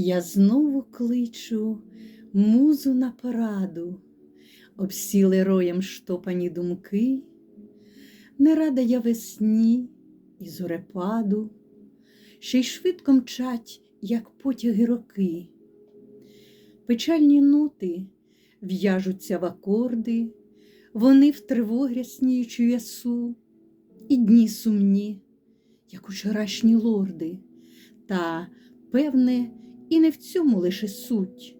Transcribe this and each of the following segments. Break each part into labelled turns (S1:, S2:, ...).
S1: Я знову кличу музу на пораду, обсіли роєм штопані думки, не рада я весні і зорепаду, ще й швидко мчать, як потяги роки. Печальні ноти в'яжуться в акорди, вони в тривоги рясніючу ясу, і дні сумні, як учорашні лорди, та, певне, і не в цьому лише суть.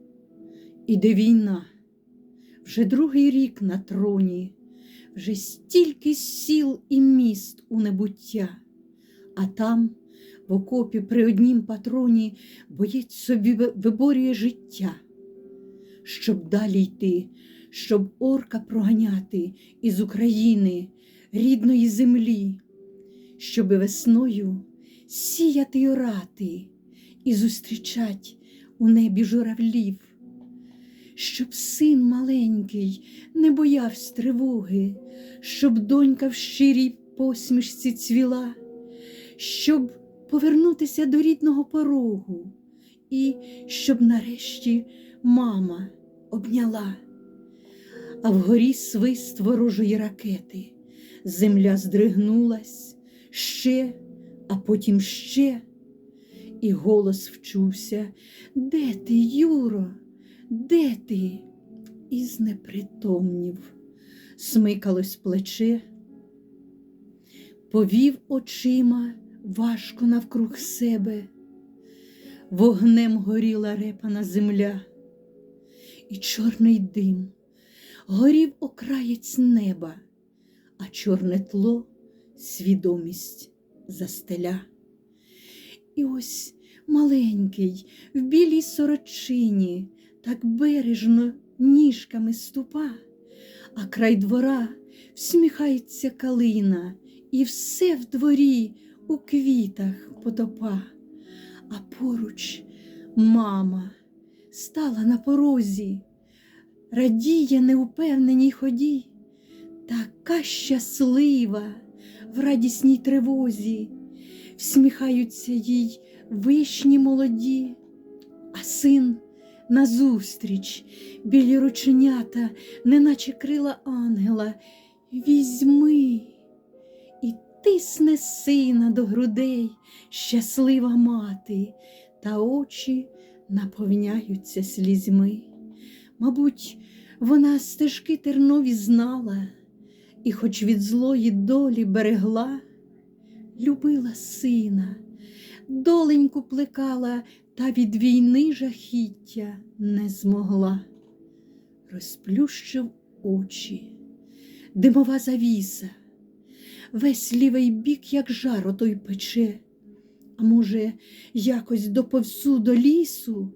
S1: Іде війна, вже другий рік на троні, вже стільки сіл і міст у небуття, а там, в окопі при однім патроні, боєць собі виборює життя, щоб далі йти, щоб орка проганяти із України, рідної землі, щоби весною сіяти й орати і зустрічать у небі журавлів, щоб син маленький не боявся тривоги, щоб донька в щирій посмішці цвіла, щоб повернутися до рідного порогу, і щоб нарешті мама обняла. А вгорі свист ворожої ракети, земля здригнулась ще, а потім ще, і голос вчувся Де ти, Юро? Де ти? І знепритомнів, смикалось плече, повів очима важко навкруг себе, вогнем горіла репана земля, і чорний дим горів окраєць неба, а чорне тло свідомість застеля. І ось маленький в білій сорочині так бережно ніжками ступа, а край двора всміхається калина, і все в дворі у квітах потопа. А поруч мама стала на порозі, радіє неупевненій ході, така щаслива в радісній тривозі, всміхаються їй вишні молоді, а син назустріч білі рученята, неначе крила ангела, візьми і тисне сина до грудей, щаслива мати, та очі наповняються слізьми. Мабуть, вона стежки тернові знала, і, хоч від злої долі берегла, любила сина, доленьку плекала, та від війни жахіття не змогла. Розплющив очі, димова завіса, весь лівий бік, як жар отой пече, а може, якось доповзу до лісу,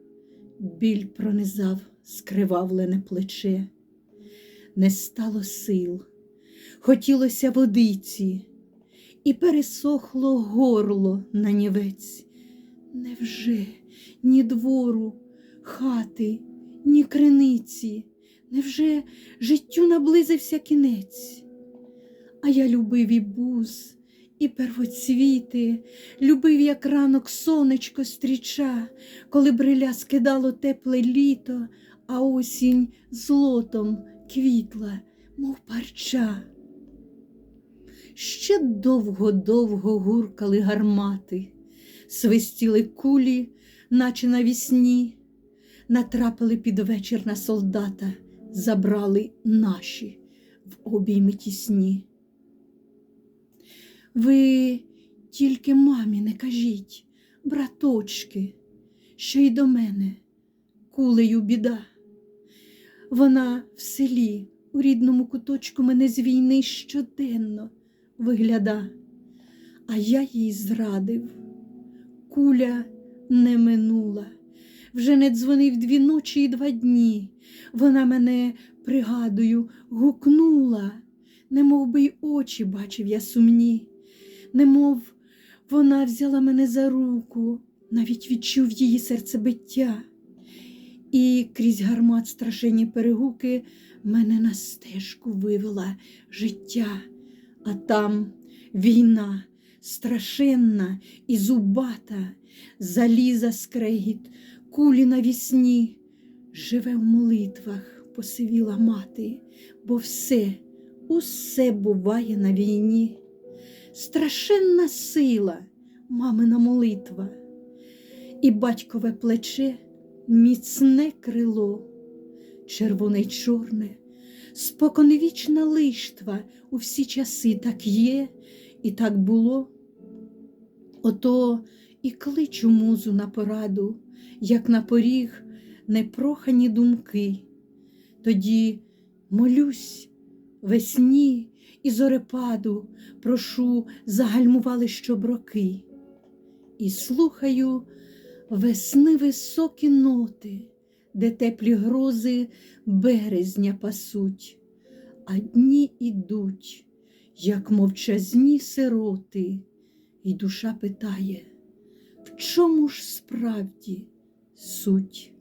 S1: біль пронизав скривавлене плече, не стало сил, хотілося водиці, і пересохло горло на нівець. Невже ні двору, хати, ні криниці, невже життю наблизився кінець? А я любив і буз, і первоцвіти, любив, як ранок сонечко стріча, коли бриля скидало тепле літо, а осінь злотом квітла, мов парча. Ще довго-довго гуркали гармати, свистіли кулі, наче навісні, натрапили під вечір на солдата, забрали наші в обійми тісні. Ви тільки мамі не кажіть, браточки, що й до мене кулею біда. Вона в селі, у рідному куточку мене з війни щоденно вигляда, а я їй зрадив. Куля не минула, вже не дзвонив дві ночі і два дні. Вона мене, пригадую, гукнула, немов би й очі бачив я сумні, немов вона взяла мене за руку, навіть відчув її серцебиття. І крізь гармат страшенні перегуки мене на стежку вивела життя, а там війна страшенна і зубата, заліза скрегіт, кулі навісні, живе в молитвах, посивіла мати, бо все, усе буває на війні. Страшенна сила, мамина молитва, і батькове плече міцне крило, червоне й чорне, споконвічна лиштва у всі часи так є, і так було. Ото і кличу музу на пораду, як на поріг непрохані думки. Тоді молюсь весні і зорепаду, прошу, загальмували щоб роки. І слухаю весни високі ноти, де теплі грози березня пасуть, а дні ідуть, як мовчазні сироти, і душа питає, в чому ж справді суть?